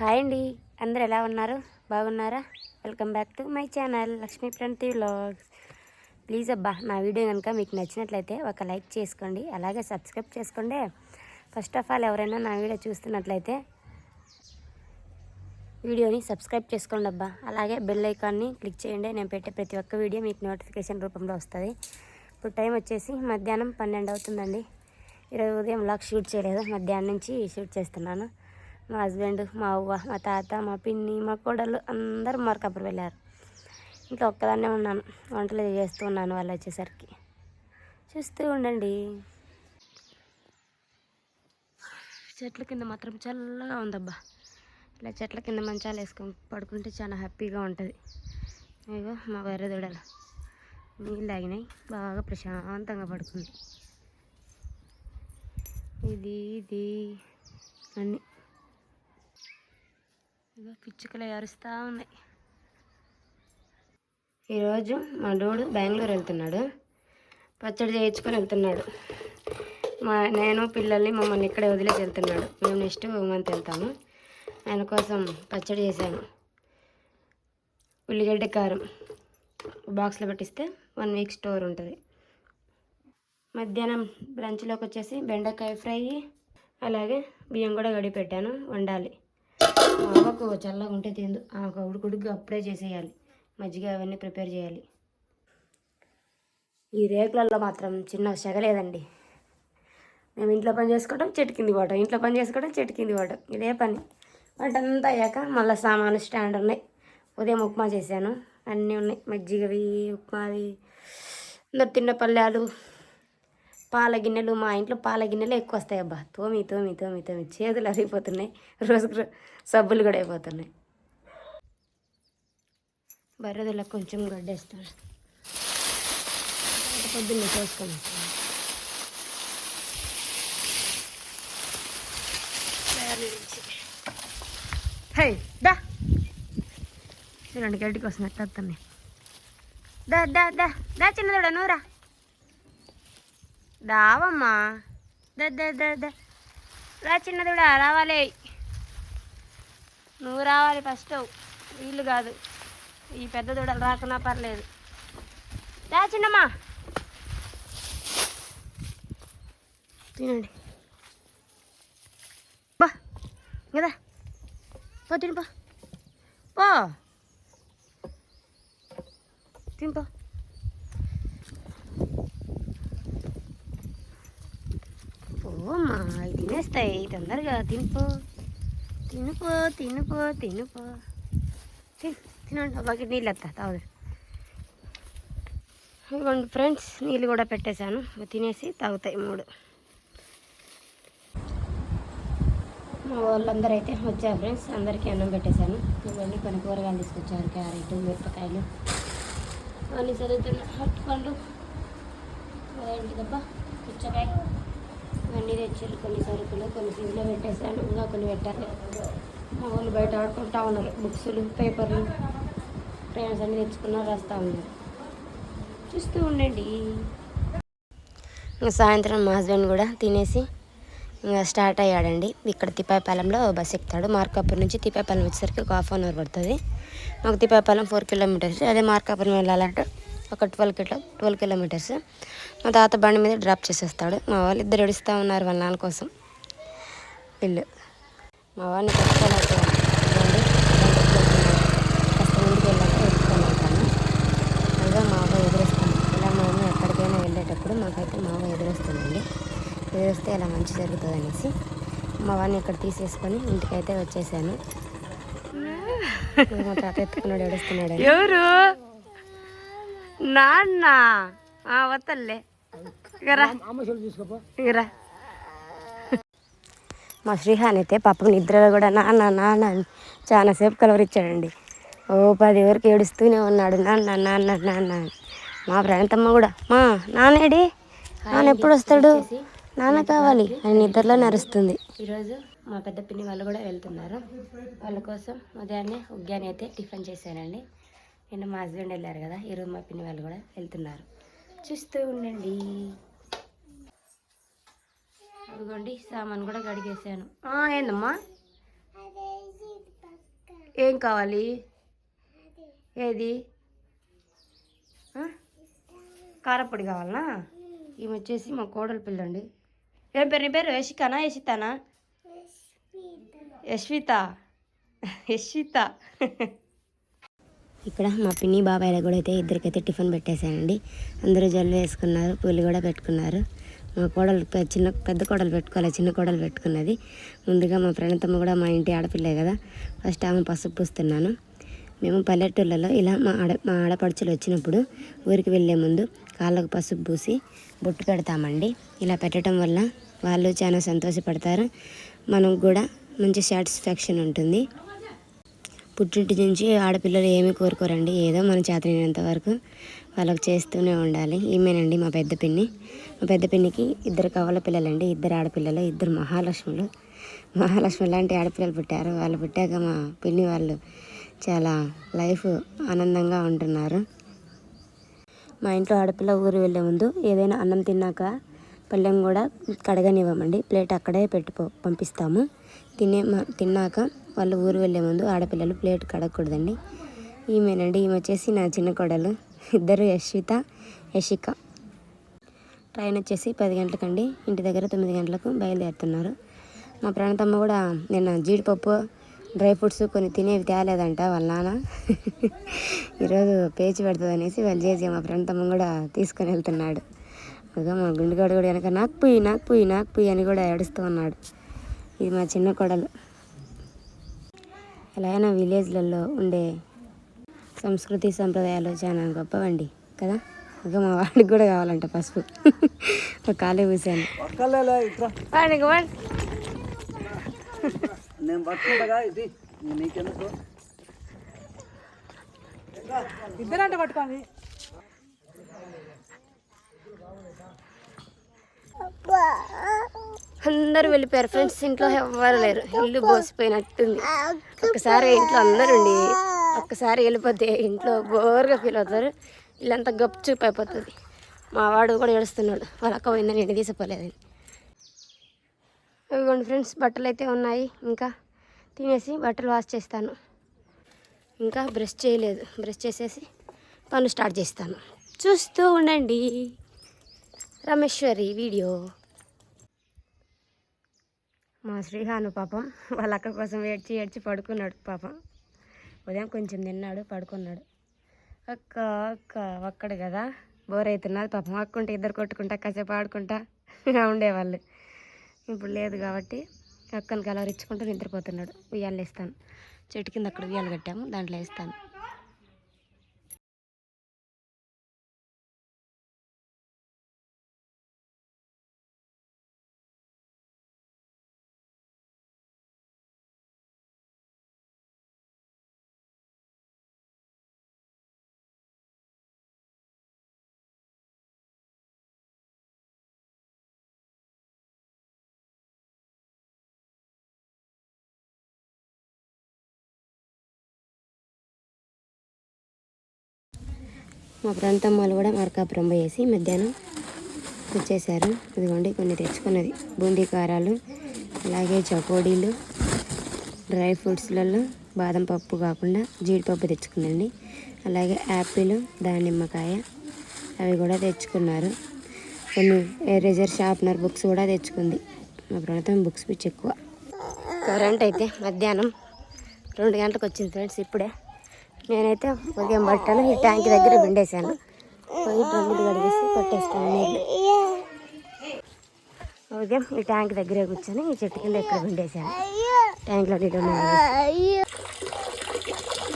Hi అండి. అందరు ఎలా ఉన్నారు? బాగున్నారా? Welcome back to my channel Lakshmi ప్రంతి vlogs please అబ్బా నా వీడియో కనుక మీకు నచ్చినట్లయితే ఒక లైక్ చేసుకోండి అలాగే సబ్స్క్రైబ్ చేసుకోండి. ఫస్ట్ ఆఫ్ ఆల్ ఎవరైనా నా వీడియో చూస్తున్నట్లయితే వీడియోని సబ్స్క్రైబ్ చేసుకోండి అబ్బా. అలాగే బెల్ ఐకాన్ని క్లిక్ చేయండి నేను పెట్టే ప్రతి ఒక్క వీడియో మీకు నోటిఫికేషన్ రూపంలో వస్తుంది. ఇప్పుడు టైం వచ్చేసి మధ్యాహ్నం పన్నెండు అవుతుందండి. ఈరోజు ఉదయం లాక్ షూట్ చేయలేదు మధ్యాహ్నం నుంచి షూట్ చేస్తున్నాను. మా హస్బెండ్ మా అవ్వ మా తాత మా పిన్ని మా కోడలు అందరూ మార్కాపురం వెళ్ళారు. ఇంట్లో ఒక్కదాన్నే ఉన్నాను. వంటలు చేస్తూ ఉన్నాను వాళ్ళు వచ్చేసరికి. చూస్తూ ఉండండి. చెట్ల కింద మాత్రం చల్లగా ఉందబ్బా. ఇలా చెట్ల కింద మంచాలు వేసుకొని పడుకుంటే చాలా హ్యాపీగా ఉంటుంది. ఇగో మా వేరే దూడలు. నీళ్ళు తాగినాయి. బాగా ప్రశాంతంగా పడుకుంది. ఇది ఇది అన్నీ. ఇగో పిచ్చుకలు అరుస్తూ ఉన్నాయి. ఈరోజు మా డోడు బెంగళూరు వెళ్తున్నాడు. పచ్చడి చేయించుకొని వెళ్తున్నాడు. మా నేను పిల్లల్ని మమ్మల్ని ఇక్కడే వదిలేసి వెళ్తున్నాడు. మేము నెక్స్ట్ మంత్ వెళ్తాము. ఆయన కోసం పచ్చడి చేశాను. ఉల్లిగడ్డ కారం బాక్స్లో పెట్టిస్తే వన్ వీక్ స్టోర్ ఉంటుంది. మధ్యాహ్నం బ్రంచ్లోకి వచ్చేసి బెండకాయ ఫ్రై అలాగే బియ్యం కూడా గడిపెట్టాను వండాలి. ఆవకు చల్లగా ఉంటే తిందు. ఆమెకు ఉడుకుడుకు అప్పుడే చేసేయాలి. మజ్జిగ అవన్నీ ప్రిపేర్ చేయాలి. ఈ రేకులలో మాత్రం చిన్న సెగలేదండి మేము ఇంట్లో పని చేసుకోవడం చెట్టు కింది పోవటం. ఇంట్లో పని చేసుకోవడం చెట్టు కింది పోవటం. ఇదే పని. వాటంతా అయ్యాక మళ్ళీ సామాను స్టాండ్ ఉన్నాయి. ఉదయం ఉప్మా చేశాను. అన్నీ ఉన్నాయి. మజ్జిగవి ఉప్మావి అందరు తిన్న పళ్ళాలు పాల గిన్నెలు మా ఇంట్లో పాల గిన్నెలు ఎక్కువ వస్తాయి అబ్బా. తోమి తోమి తోమి తోమి చేతులు అరిగిపోతున్నాయి. రోజుకు సబ్బులు కూడా అయిపోతున్నాయి. బర్రెదల కొంచెం గడ్డేస్తాను పొద్దున్నే చేసుకొని వస్తాను. హే దా. చూడండి గడ్డికి వస్తున్నట్టు వస్తున్నాయి దా దా దా. దా చిన్నదోడా నూరా దావమ్మా రా చిన్నదిడా రావాలి. నువ్వు రావాలి ఫస్ట్. వీళ్ళు కాదు. ఈ పెద్ద దూడలు రాకున్నా పర్లేదు. రా చిన్నమ్మా. తినండి. బా కదా పో తినిపో పో. తినిపో పోమ్మా అవి తినేస్తాయి తొందరగా తినిపో. తినుపో తినుపో తినుపో. తినండి ఆ బకెట్ నీళ్ళు ఎత్తా తాగుదు ఇవ్వండి ఫ్రెండ్స్ నీళ్ళు కూడా పెట్టేశాను. తినేసి తాగుతాయి మూడు. మా వాళ్ళందరూ అయితే వచ్చారు ఫ్రెండ్స్ అందరికీ అన్నం పెట్టేశాను. ఇవన్నీ కొన్ని కూరగాయలు తీసుకొచ్చారు క్యారెట్ మిరపకాయలు. అన్నీ చదువుతున్నా హట్ పండు ఏంటి తప్ప పుచ్చకాయ. అన్నీ తెచ్చారు. కొన్ని సరుకులు కొన్ని ఫీజులో పెట్టేసాను ఇంకా కొన్ని పెట్టాలి మా వాళ్ళు బయట ఆడుకుంటా ఉన్నారు. బుక్స్లు పేపర్లు ఫ్రెండ్స్ అన్నీ తెచ్చుకున్నారు రాస్తూ ఉన్నారు. చూస్తూ ఉండండి. ఇంకా సాయంత్రం మా హస్బెండ్ కూడా తినేసి ఇంకా స్టార్ట్ అయ్యాడండి. ఇక్కడ తిపాయపాలెంలో బస్ ఎక్కుతాడు. మార్కాపురం నుంచి తిపాయపాలెం వచ్చేసరికి ఒక హాఫ్ అన్ అవర్ పడుతుంది. మాకు తిపాయపాలెం ఫోర్ కిలోమీటర్స్. అదే మార్కాపురం వెళ్ళాలంటే ఒక ట్వెల్వ్ కిలో ట్వెల్వ్ కిలోమీటర్స్. మా తాత బండి మీద డ్రాప్ చేసేస్తాడు. మా వాళ్ళు ఇద్దరు ఏడుస్తూ ఉన్నారు వాళ్ళ నాన్న కోసం. ఇల్లు మా వాడిని కట్టుకోలేకపోయాను కాస్త వెళ్తాను ఇలా మేము ఎక్కడికైనా వెళ్ళేటప్పుడు మాకైతే ఇలా మంచి జరుగుతుంది అనేసి మా వాడిని ఇక్కడ తీసేసుకొని ఇంటికైతే వచ్చేసాను. మా తాత ఎత్తుకున్నాడు ఏడుస్తున్నాడు ఎవరు? నాన్న. ఇగరా ఇగరా మా శ్రీహాన్ అయితే పాపం నిద్రలో కూడా నాన్న నాన్న అని చాలాసేపు కలవరిచ్చాడండి. ఓ పది వరకు ఏడుస్తూనే ఉన్నాడు. నాన్న నాన్న నాన్న అని. మా ప్రాంతమ్మ కూడా మా నాన్నేడి? నాన్న ఎప్పుడు వస్తాడు నాన్న కావాలి. అని నిద్రలో నరుస్తుంది. ఈరోజు మా పెద్ద పిన్ని వాళ్ళు కూడా వెళ్తున్నారు. వాళ్ళ కోసం ఉదయాన్నే ఉగ్గాని అయితే టిఫిన్ చేశానండి నిన్న మా హస్బెండ్ వెళ్ళారు కదా ఈరోజు మా పిన్ని వాళ్ళు కూడా వెళ్తున్నారు. చూస్తూ ఉండండి. అదిగోండి సామాన్ కూడా కడిగేసాను ఏందమ్మా? ఏం కావాలి? ఏది? కారపొడి కావాలనా? ఈమె వచ్చేసి మా కోడలు పిల్లండి. ఏం పేరు నీ పేరు? యశికానా యశితానా? యశ్విత. యశ్విత. ఇక్కడ మా పిన్ని బాబాయ్ల కూడా అయితే ఇద్దరికైతే టిఫిన్ పెట్టేశానండి అందరూ జల్లు వేసుకున్నారు పూలు కూడా పెట్టుకున్నారు. మా కోడలు చిన్న పెద్ద కోడలు పెట్టుకోవాలి చిన్న కోడలు పెట్టుకున్నది. ముందుగా మా ప్రణతమ్మ కూడా మా ఇంటి ఆడపిల్లే కదా ఫస్ట్ ఆమె పసుపు పూస్తున్నాను. మేము పల్లెటూళ్ళలో ఇలా మా ఆడ మా ఆడపడుచులు వచ్చినప్పుడు ఊరికి వెళ్ళే ముందు కాళ్ళకు పసుపు పూసి బొట్టు పెడతామండి. ఇలా పెట్టడం వల్ల వాళ్ళు చాలా సంతోషపడతారు. మనకు కూడా మంచి సాటిస్ఫాక్షన్ ఉంటుంది. పుట్టింటి నుంచి ఆడపిల్లలు ఏమీ కోరుకోరండి. ఏదో మన చేతనైనంత వరకు వాళ్ళకి చేస్తూనే ఉండాలి. ఈమెనండి మా పెద్ద పిన్ని. మా పెద్ద పిన్నికి ఇద్దరు కవల పిల్లలండి. ఇద్దరు ఆడపిల్లలు ఇద్దరు మహాలక్ష్ములు. మహాలక్ష్మి లాంటి ఆడపిల్లలు పుట్టారు. వాళ్ళు పుట్టాక మా పిన్ని వాళ్ళు చాలా లైఫ్ ఆనందంగా ఉంటున్నారు. మా ఇంట్లో ఆడపిల్ల ఊరు వెళ్ళే ముందు ఏదైనా అన్నం తిన్నాక పళ్ళెం కూడా కడగనివ్వమండి. ప్లేట్ అక్కడే పెట్టి పంపిస్తాము. తినే తిన్నాక వాళ్ళు ఊరు వెళ్ళే ముందు ఆడపిల్లలు ప్లేట్ కడగకూడదండి. ఈమెనండి ఈమె వచ్చేసి నా చిన్న కోడలు. ఇద్దరు యశ్విత యశిక ట్రైన్ వచ్చేసి పది గంటలకండి. ఇంటి దగ్గర తొమ్మిది గంటలకు బయలుదేరుతున్నారు. మా ప్రాణతమ్మ కూడా నిన్న జీడిపప్పు డ్రై ఫ్రూట్స్ కొన్ని తినేవి తేలేదంట వాళ్ళ నాన్న. ఈరోజు పేచి పెడుతుంది అనేసి వాళ్ళు చేసి మా ప్రాణతమ్మ కూడా తీసుకొని వెళ్తున్నాడు. అదే మా గుండెగాడు కూడా వెనక నాకు పోయి నాకు పోయి నాకు పోయి అని కూడా ఏడుస్తూ ఉన్నాడు. ఇది మా చిన్న కొడలు. ఎలా అయినా విలేజ్లలో ఉండే సంస్కృతి సంప్రదాయాలు చాలా గొప్పవండి కదా? ఇక మా వాడికి కూడా కావాలంట పసుపు. ఒక కాలే పూసాను. పక్కలేలా ఇట్రా వాడికి వాడి నేను పట్టుకుంటగా ఇది నేను నీకెందుకు ఇద్దరంటే పట్టుకోండి అందరూ వెళ్ళిపోయారు. ఫ్రెండ్స్ ఇంట్లో ఎవ్వరు లేరు. ఇల్లు బోసిపోయినట్టుంది. ఒక్కసారి ఇంట్లో అందరూ ఉండి ఒక్కసారి వెళ్ళిపోతే ఇంట్లో బోర్గా ఫీల్ అవుతారు. ఇల్లంతా గప్చుప్ అయిపోతుంది. మా వాడు కూడా ఏడుస్తున్నాడు. వాళ్ళ అక్క పోయిందని నేను తీసిపోలేదని. ఇదిగోండి ఫ్రెండ్స్ బట్టలు అయితే ఉన్నాయి. ఇంకా తినేసి బట్టలు వాష్ చేస్తాను. ఇంకా బ్రష్ చేయలేదు. బ్రష్ చేసేసి పనులు స్టార్ట్ చేస్తాను. చూస్తూ ఉండండి. రమేశ్వరి వీడియో. మా శ్రీహాను పాపం వాళ్ళ అక్క కోసం ఏడ్చి ఏడ్చి పడుకున్నాడు పాపం. ఉదయం కొంచెం తిన్నాడు పడుకున్నాడు. అక్క అక్క ఒక్కడు కదా. బోర్ అవుతున్నది పాపం. అక్కుంటే ఇద్దరు కొట్టుకుంటా కాసేపు ఆడుకుంటా ఉండేవాళ్ళు. ఇప్పుడు లేదు కాబట్టి అక్కని కలవరించుకుంటూ నిద్రపోతున్నాడు. ఉయ్యాలు వేస్తాను చెట్టు కింద అక్కడ ఉయ్యాలు కట్టాము దాంట్లో వేస్తాను. మా ప్రాంతం వాళ్ళు కూడా మార్కాపురం పోయేసి మధ్యాహ్నం వచ్చేసారు. ఇదిగోండి కొన్ని తెచ్చుకున్నది. బూందీ కారాలు అలాగే చకోడీలు డ్రై ఫ్రూట్స్లలో బాదం పప్పు కాకుండా జీడిపప్పు తెచ్చుకుందండి అలాగే యాపిల్ దానిమ్మకాయ అవి కూడా తెచ్చుకున్నారు. కొన్ని ఎరేజర్ షార్ప్నర్ బుక్స్ కూడా తెచ్చుకుంది. మా ప్రాంతం బుక్స్ పిచ్చి ఎక్కువ కరెంట్ అయితే మధ్యాహ్నం రెండు గంటలకు వచ్చింది ఫ్రెండ్స్ ఇప్పుడే. నేనైతే ఉదయం పట్టాను ఈ ట్యాంక్ దగ్గర పిండేశాను. పోయి డ్రమ్ములు కడిగేసి పట్టేస్తాను నీళ్ళు. ఉదయం ఈ ట్యాంక్ దగ్గరే కూర్చొని ఈ చెట్టు కింద ఎక్కడ పిండేశాను? ట్యాంక్లో నీళ్ళు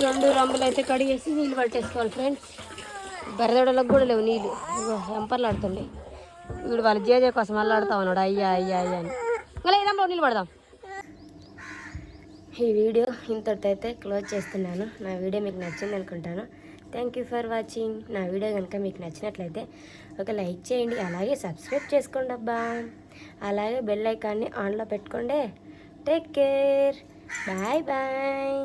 రెండు రంబులు అయితే కడిగేసి నీళ్ళు పట్టేసుకోవాలి ఫ్రెండ్స్. బెరదోడలకు కూడా లేవు నీళ్ళు. ఎంపర్లు ఆడుతుండే. వీడు వాళ్ళ జేజే కోసం అల్లాడుతా ఉన్నాడు. అయ్యా అయ్యా అయ్యా అని. మళ్ళీ ఈ రంబులో నీళ్ళు పడదాం. ఈ వీడియో ఇంతటితో క్లోజ్ చేస్తున్నాను. నా వీడియో మీకు నచ్చింది అనుకుంటాను. థ్యాంక్ యూ ఫర్ వాచింగ్ నా వీడియో కనుక మీకు నచ్చినట్లయితే ఒక లైక్ చేయండి. అలాగే సబ్స్క్రైబ్ చేసుకోండి అబ్బా. అలాగే బెల్ ఐకాన్ని ఆన్లో పెట్టుకోండి. Take care bye bye